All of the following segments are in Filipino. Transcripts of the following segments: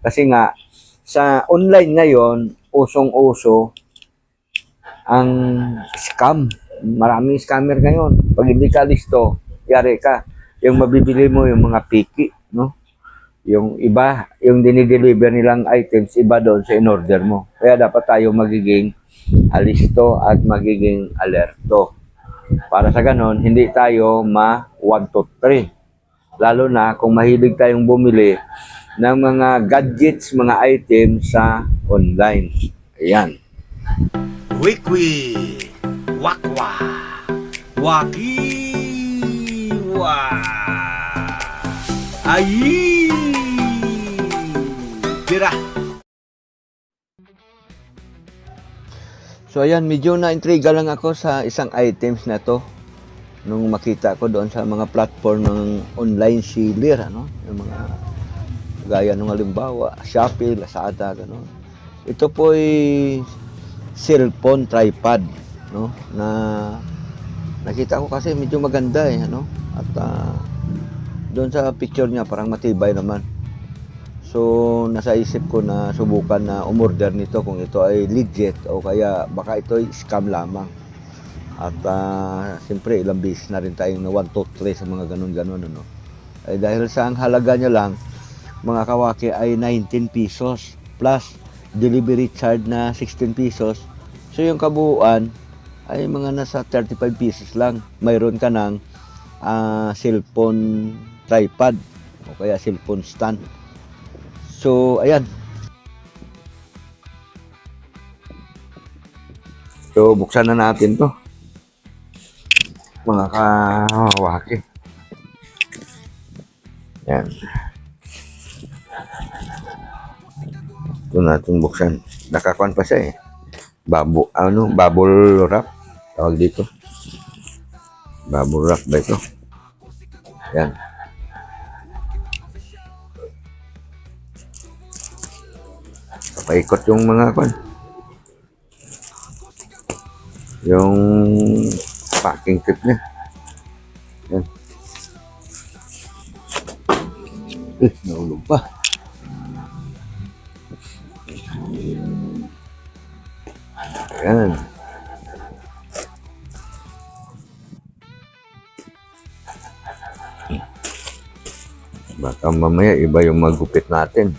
Kasi nga, sa online ngayon, usong-uso ang scam. Maraming scammer ngayon. Pag hindi ka listo, yari ka. Yung mabibili mo yung mga piki, no? Yung iba, yung dinideliver nilang items, iba doon sa in-order mo. Kaya dapat tayo magiging alisto at magiging alerto. Para sa ganon, hindi tayo ma 1 to 3. Lalo na kung mahilig tayong bumili ng mga gadgets, mga items sa online. Ayan. Wikwi, wakwa, wakiwa, ayi, tira. So ayan, medyo na-intriga lang ako sa isang items na to nung makita ko doon sa mga platform ng online seller, ano? Yung mga gaya nung halimbawa, Shopee, Lazada, gano'n. Ito po ay cellphone tripod, no? Na nakita ko kasi medyo maganda eh, ano? At ah, doon sa picture niya parang matibay naman. So, nasa isip ko na subukan na umorder nito kung ito ay legit o kaya baka ito ay scam lamang. At ah, siyempre, ilang beses na rin tayong na 1, 2, 3 sa mga ganun-ganun. Ano? Eh, dahil sa ang halaga niya lang, mga kawaki ay 19 pesos plus delivery charge na 16 pesos. So, yung kabuuan ay mga nasa 35 pesos lang. Mayroon ka ng ah, cellphone tripod o kaya cellphone stand. So, ayan. So, buksan na natin to. Mga kawaki. Ayan. Ito natin buksan. Nakakuan pa siya eh. Babo, ano, bubble wrap. Tawag dito. Bubble wrap ba ito? Ayan. paikot yung mga kwan. Yung packing tip niya. Yan. Eh, naulog pa. Yan. Baka mamaya iba yung magupit natin.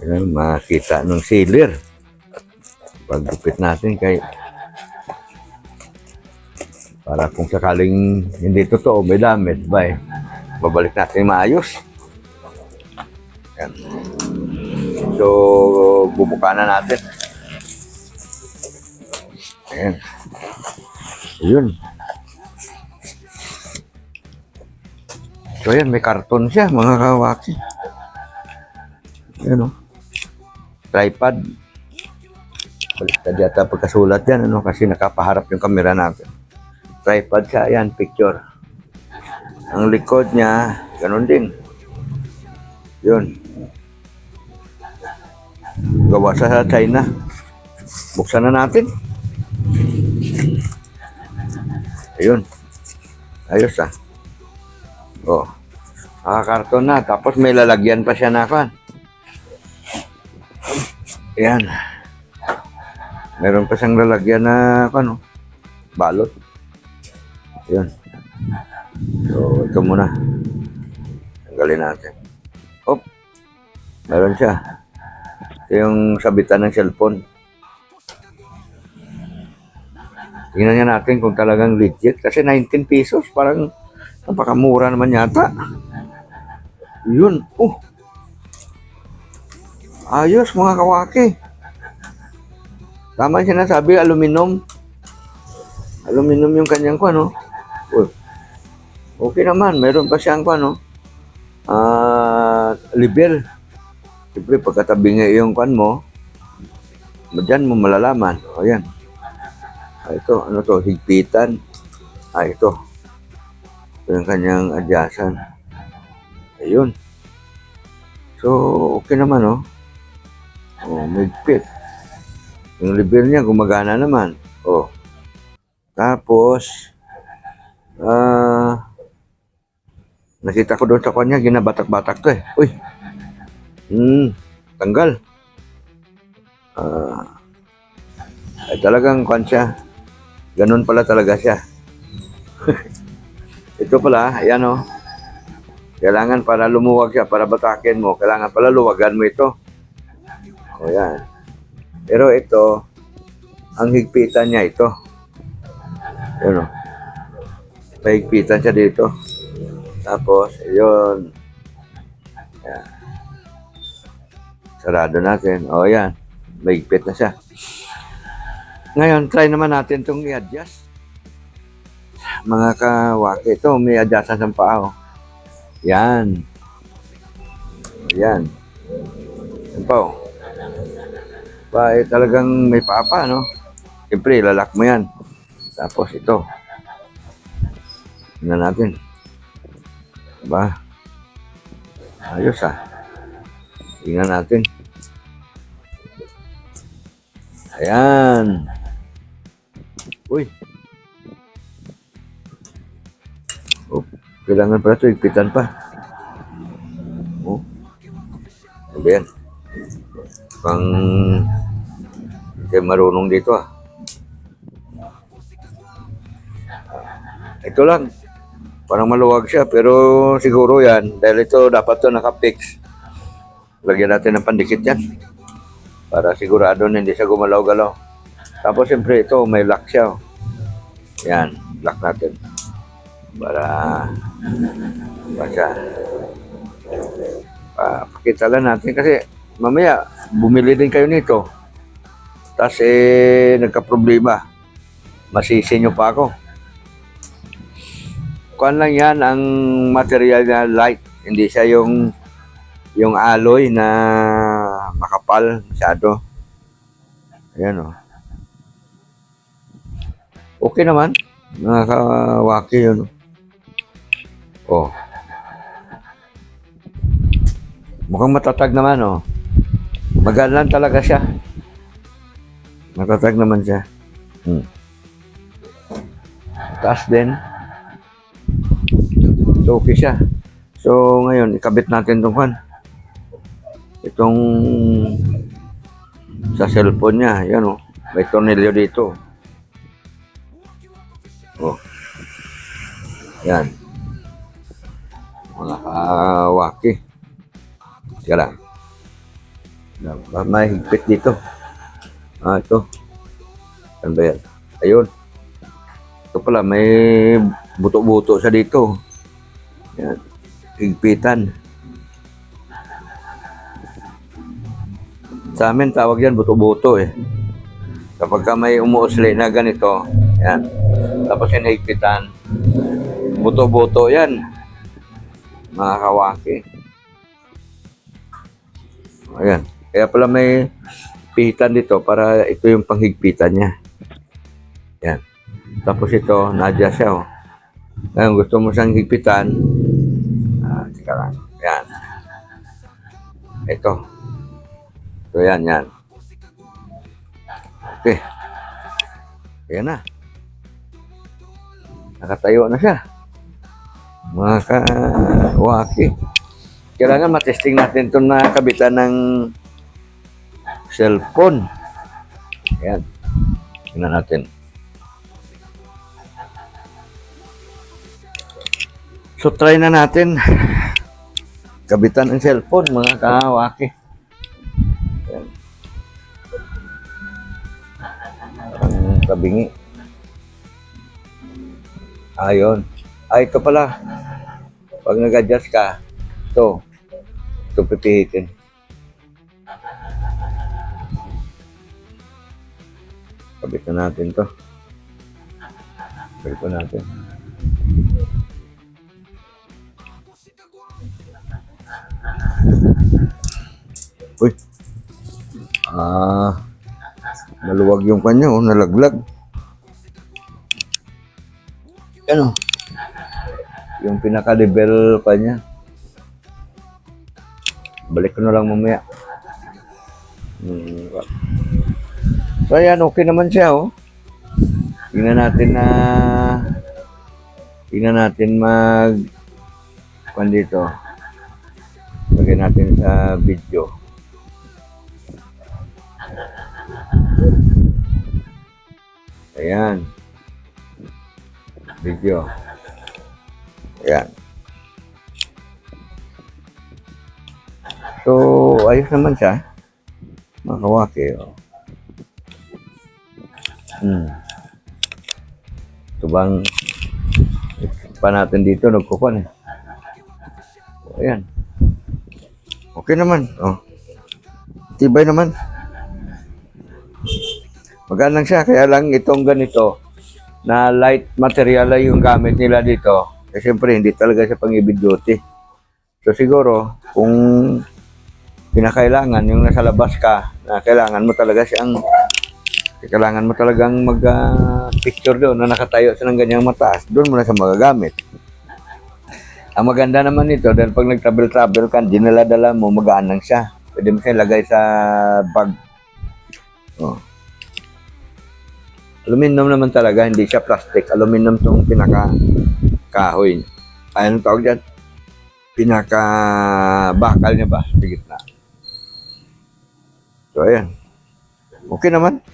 Ayan, makita ng sealer. Paggupit natin kay para kung sakaling hindi totoo, may damit, bay, babalik natin maayos. Ayan. So, bubuka na natin. Ayan. Ayun. So, ayan, may karton siya, mga kawaki. Ayan, oh tripod. Baliktad yata pagkasulat yan, ano, kasi nakapaharap yung camera natin. Tripod siya, yan, picture. Ang likod niya, ganun din. Yun. Gawa sa China. Buksan na natin. Ayun. Ayos ah. Oh. Nakakarton na. Tapos may lalagyan pa siya na kan. Ayan. Meron pa siyang lalagyan na ano, balot. Ayan. So, ito muna. Tanggalin natin. Hop. Meron siya. Ito yung sabitan ng cellphone. Tingnan niya natin kung talagang legit. Kasi 19 pesos, parang napakamura naman yata. Yun. Oh. Ayos mga kawaki. Tama yung sinasabi, aluminum. Aluminum yung kanyang ko, ano? Uy. Okay naman, meron pa siyang ano? Ah, libel. Siyempre, pagkatabi nga yung kwan mo, dyan mo malalaman. O, yan. Ah, ito, ano to, higpitan. Ah, ito. Ito yung kanyang adyasan. Ayun. So, okay naman, oh. Oh, mahigpit. Yung level niya gumagana naman. Oh. Tapos, ah, nakita ko doon sa kanya, ginabatak-batak to eh. Uy, hmm, tanggal. Ah, ay talagang kwan siya. Ganun pala talaga siya. Ito pala, ayan o. Kailangan para lumuwag siya, para batakin mo, kailangan pala luwagan mo ito. O yan. Pero ito, ang higpitan niya ito. Yun o. Mahigpitan siya dito. Tapos, yun. Yan. Sarado natin. O yan. Mahigpit na siya. Ngayon, try naman natin itong i-adjust. Mga kawaki, ito may adjustan sa paa. oh. Yan. Yan. Yan pa oh. Pa, eh, talagang may papa, no? Siyempre, lalak mo yan. Tapos ito. Tingnan natin. Ba? Ayos ah. Tingnan natin. Ayan. Uy. Oh, kailangan pala ito, higpitan pa. Oh. Ano ba yan? Pang... Hindi marunong dito ah. Ito lang. Parang maluwag siya, pero siguro yan, dahil ito dapat to nakapix. Lagyan natin ng pandikit yan. Para sigurado na hindi siya gumalaw-galaw. Tapos siyempre ito, may lock siya. oh. Yan, lock natin. Para, siya. Ah, pakita lang natin kasi mamaya bumili din kayo nito. Tapos eh, nagka-problema. Masisi nyo pa ako. Kuan lang yan ang material na light. Hindi siya yung yung alloy na makapal masyado. Ayan o. Okay naman. Nakakawaki yun. Oh. Mukhang matatag naman oh. Magalan talaga siya. Matatag naman siya. Hmm. Taas din. Okay siya. So, ngayon, ikabit natin itong kan. Itong sa cellphone niya. Yan oh. May tornilyo dito. Oh. Yan. Mga kawaki. Teka lang. Dapat may higpit dito. Ah, ito. Saan ba yan? Ayun. Ito pala, may buto-buto siya dito. Yan. Higpitan. Sa amin, tawag yan buto-buto eh. Kapag ka may umuusli na ganito, yan. Tapos yung higpitan, buto-buto yan. Mga kawaki. Ayan. Kaya pala may pihitan dito para ito yung panghigpitan niya. Yan. Tapos ito, nadya siya. Oh. Ngayon, gusto mo siyang higpitan. Lang. Yan. Ito. Ito yan, yan. Okay. Ayan na. Nakatayo na siya. Mga kawaki. Kailangan matesting natin itong nakabitan ng cellphone. Ayan. Tingnan natin. So, try na natin. Kabitan ng cellphone, mga kawaki. Ayan. Parang kabingi. Ayun. Ah, ito pala. Pag nag-adjust ka, ito. Ito pipihitin. Kabit na natin to. Kabit na natin. Uy. Ah. Maluwag yung kanya, oh, nalaglag. Ano? Yung pinaka-level pa niya. Balik ko na lang mamaya. Hmm. So, ayan, okay naman siya, oh. Tingnan natin na tingnan natin mag kung dito. Lagay natin sa video. Ayan. Video. Ayan. So, ayos naman siya. Mga kawaki, oh. Hmm. Ito bang pa natin dito, nagkukuhan eh. Ayan. Okay naman. Oh. Tibay naman. Magaan lang siya. Kaya lang itong ganito na light material lang yung gamit nila dito. Eh, siyempre, hindi talaga siya pang heavy duty. So, siguro, kung pinakailangan, yung nasa labas ka, na kailangan mo talaga siyang kailangan mo talagang mag ah, picture doon na nakatayo sa ng ganyang mataas, doon mo na siya magagamit. Ang maganda naman nito, dahil pag nag-travel-travel ka, dinala-dala mo, magaan lang siya. Pwede mo siya ilagay sa bag. Oh. Aluminum naman talaga, hindi siya plastic. Aluminum tong pinaka kahoy. Ay, anong tawag dyan? Pinaka bakal niya ba? Sa gitna. So, ayan. Okay naman.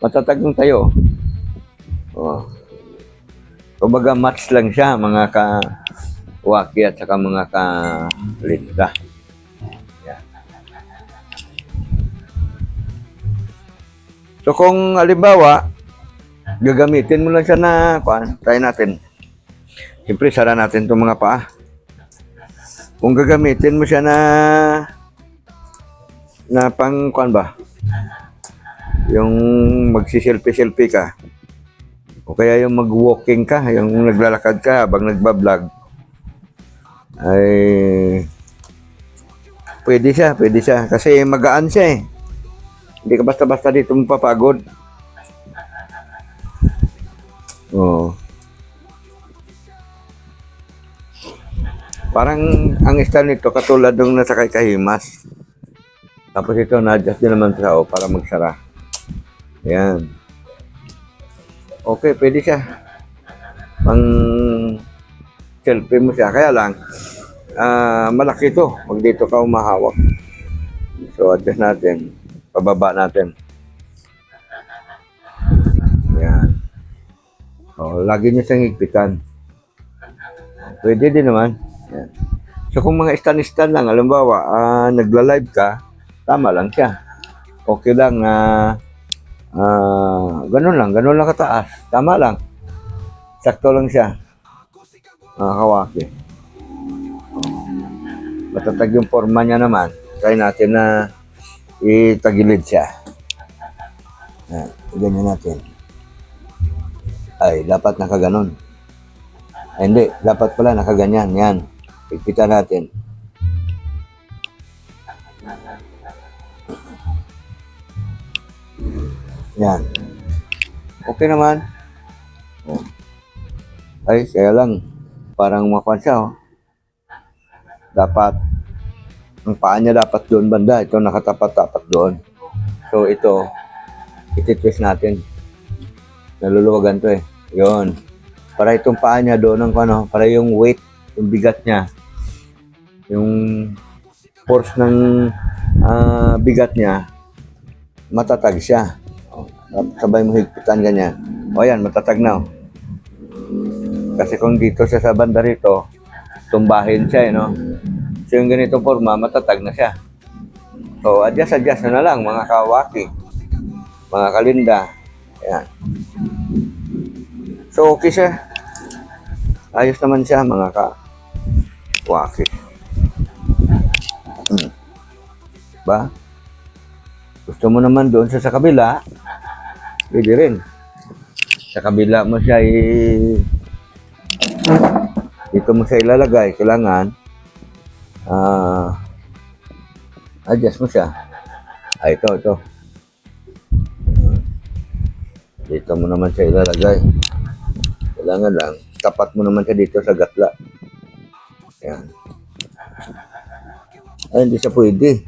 Matatag tayo. Oh. Kumbaga, match lang siya, mga ka waki at saka mga ka linda. Yan. So kung halimbawa, gagamitin mo lang siya na, kuan, try natin. Siyempre, sara natin itong mga paa. Kung gagamitin mo siya na na pang kuan ba? Yung magsiselfie-selfie ka. O kaya yung mag-walking ka, yung naglalakad ka habang nagbablog. Ay pwede siya, pwede siya. Kasi magaan siya eh. Hindi ka basta-basta dito mapapagod. Oo. Parang ang style nito katulad ng nasa kay Kahimas. Tapos ito, na-adjust din naman sa o para magsara. Ayan. Okay, pwede siya. Pang selfie mo siya. Kaya lang, ah malaki ito. Pag dito ka umahawak. So, adjust natin. Pababa natin. Ayan. O, lagi niyo siyang higpitan. Pwede din naman. Ayan. So, kung mga stand-stand lang, halimbawa, ah nagla-live ka, tama lang siya. Okay lang na ah ganun lang, ganun lang kataas. Tama lang. Sakto lang siya. Mga kawaki. Matatag yung forma niya naman. Try natin na itagilid siya. Yan, ganyan natin. Ay, dapat nakaganon. Ay, hindi, dapat pala nakaganyan. Yan. Pigpitan natin. Yan. Okay naman. Ay, kaya lang, parang makuha siya, oh. Dapat, ang paa niya dapat doon banda. Ito nakatapat-tapat doon. So, ito, ititwist natin. Naluluwagan to eh. Yun. Para itong paa niya doon ang ano, para yung weight, yung bigat niya, yung force ng ah, bigat niya, matatag siya. O, Sabay mo higpitan ganyan. O yan, matatag na. oh. Kasi kung dito siya sa banda rito, tumbahin siya, eh, no? So yung ganitong forma, matatag na siya. So, adjust-adjust na, na lang, mga kawaki, mga kalinda. Ayan. So, okay siya. Ayos naman siya, mga kawaki. Hmm. Ba? Gusto mo naman doon sa, sa kabila, pwede rin. Sa kabila mo siya i... Dito mo siya ilalagay. Kailangan, ah, adjust mo siya. Ah, ito, ito. Dito mo naman siya ilalagay. Kailangan lang, tapat mo naman siya dito sa gatla. Yan. Ay, hindi siya pwede.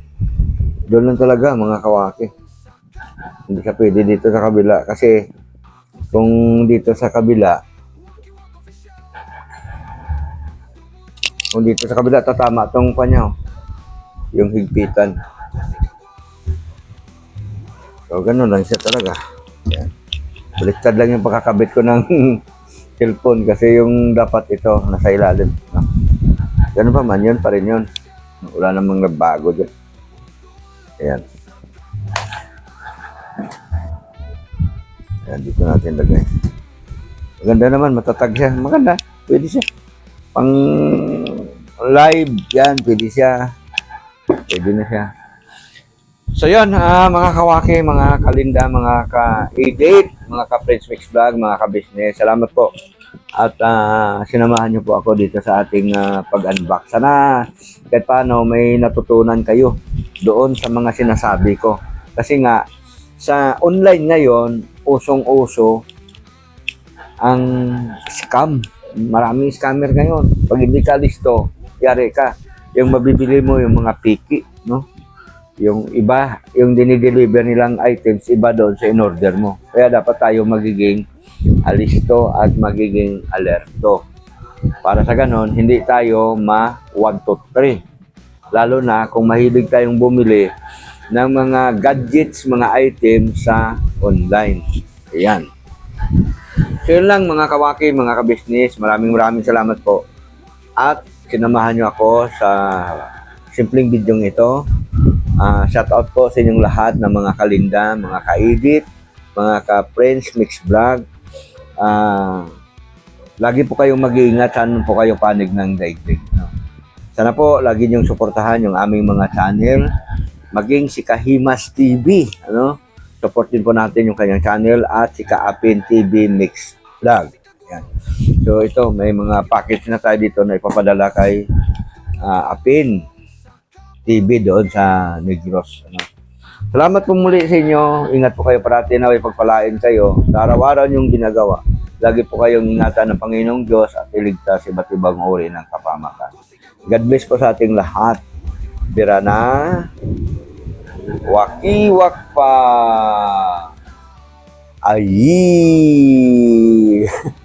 Doon lang talaga, mga kawaki. Hindi siya pwede dito sa kabila kasi Kung dito sa kabila, kung dito sa kabila, tatama tong panyaw. Yung higpitan. So, ganun lang siya talaga. Yan. Baliktad lang yung pagkakabit ko ng cellphone kasi yung dapat ito nasa ilalim. No? Ganun pa man, yun pa rin yun. Wala namang nagbago dyan. Ayan. Ayan, dito natin lagay. Maganda naman, matatag siya. Maganda, pwede siya. Pang live, yan, pwede siya. Pwede na siya. So yun, ah, mga kawaki, mga kalinda, mga ka-edit, mga ka-French Mix Vlog, mga ka-business, salamat po. At ah, sinamahan niyo po ako dito sa ating ah, pag-unbox. Sana kahit paano may natutunan kayo doon sa mga sinasabi ko. Kasi nga, sa online ngayon, usong-uso ang scam. Maraming scammer ngayon. Pag hindi ka listo, yari ka. Yung mabibili mo yung mga piki, no? Yung iba, yung dinideliver nilang items, iba doon sa in-order mo. Kaya dapat tayo magiging alisto at magiging alerto. Para sa ganon, hindi tayo ma 1 to 3. Lalo na kung mahilig tayong bumili ng mga gadgets, mga items sa online. Ayan. So yun lang mga kawaki, mga kabisnes. Maraming maraming salamat po. At sinamahan nyo ako sa simpleng video ito. Ah, shout out po sa inyong lahat ng mga kalinda, mga ka-edit, mga ka-friends, mix vlog. Ah, lagi po kayong mag-iingat saan po kayo panig ng daigdig. No? Sana po lagi niyong suportahan yung aming mga channel, maging si Kahimas TV, ano? Supportin po natin yung kanyang channel at si Kaapin TV Mix Vlog. Yan. So ito, may mga package na tayo dito na ipapadala kay ah, Apin TV doon sa Negros. Ano. Salamat po muli sa inyo. Ingat po kayo parati na pagpalain kayo sa araw-araw yung ginagawa. Lagi po kayong ingatan ng Panginoong Diyos at iligtas sa iba't ibang uri ng kapamakan. God bless po sa ating lahat. Bira na. Wakiwak pa. Ay.